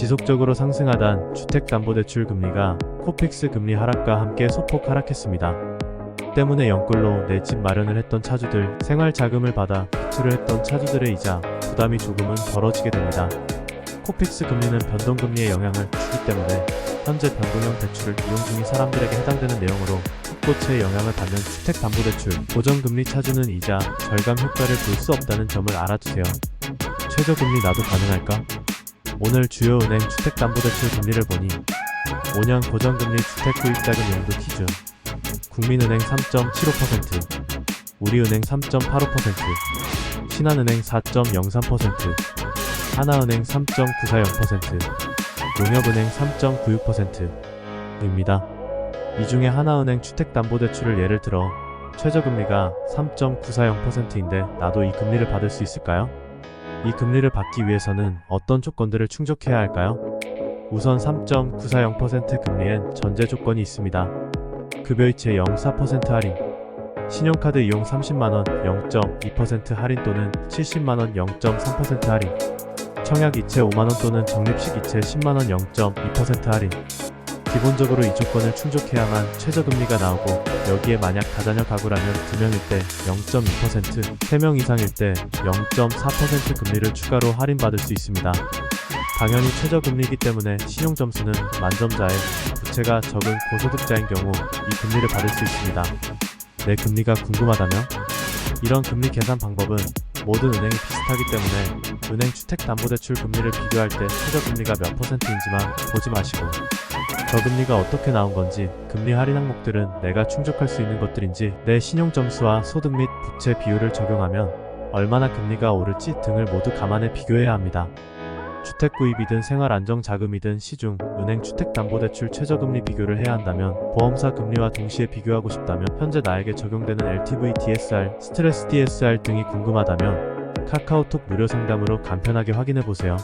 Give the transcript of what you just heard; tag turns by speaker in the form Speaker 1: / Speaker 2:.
Speaker 1: 지속적으로 상승하던 주택담보대출 금리가 코픽스 금리 하락과 함께 소폭 하락했습니다. 때문에 영끌로 내 집 마련을 했던 차주들, 생활 자금을 받아 대출을 했던 차주들의 이자 부담이 조금은 덜어지게 됩니다. 코픽스 금리는 변동금리의 영향을 주기 때문에 현재 변동형 대출을 이용 중인 사람들에게 해당되는 내용으로 속도체의 영향을 받는 주택담보대출, 고정금리 차주는 이자 절감 효과를 볼 수 없다는 점을 알아두세요. 최저금리 나도 가능할까? 오늘 주요 은행 주택담보대출 금리를 보니 5년 고정금리 주택구입자금 용도 기준 국민은행 3.75%, 우리은행 3.85%, 신한은행 4.03%, 하나은행 3.940%, 농협은행 3.96%입니다. 이 중에 하나은행 주택담보대출을 예를 들어 최저금리가 3.940%인데 나도 이 금리를 받을 수 있을까요? 이 금리를 받기 위해서는 어떤 조건들을 충족해야 할까요? 우선 3.940% 금리엔 전제 조건이 있습니다. 급여이체 0.4% 할인, 신용카드 이용 30만원 0.2% 할인 또는 70만원 0.3% 할인, 청약 이체 5만원 또는 적립식 이체 10만원 0.2% 할인. 기본적으로 이 조건을 충족해야만 최저금리가 나오고 여기에 만약 다자녀 가구라면 2명일 때 0.2%, 3명 이상일 때 0.4% 금리를 추가로 할인받을 수 있습니다. 당연히 최저금리이기 때문에 신용점수는 만점자의 부채가 적은 고소득자인 경우 이 금리를 받을 수 있습니다. 내 금리가 궁금하다면? 이런 금리 계산 방법은 모든 은행이 비슷하기 때문에 은행 주택담보대출 금리를 비교할 때 최저금리가 몇 퍼센트인지만 보지 마시고 저금리가 어떻게 나온 건지 금리 할인 항목들은 내가 충족할 수 있는 것들인지 내 신용 점수와 소득 및 부채 비율을 적용하면 얼마나 금리가 오를지 등을 모두 감안해 비교해야 합니다. 주택 구입이든 생활 안정 자금이든 시중 은행 주택담보대출 최저금리 비교를 해야 한다면 보험사 금리와 동시에 비교하고 싶다면 현재 나에게 적용되는 LTV DSR, 스트레스 DSR 등이 궁금하다면 카카오톡 무료 상담으로 간편하게 확인해 보세요.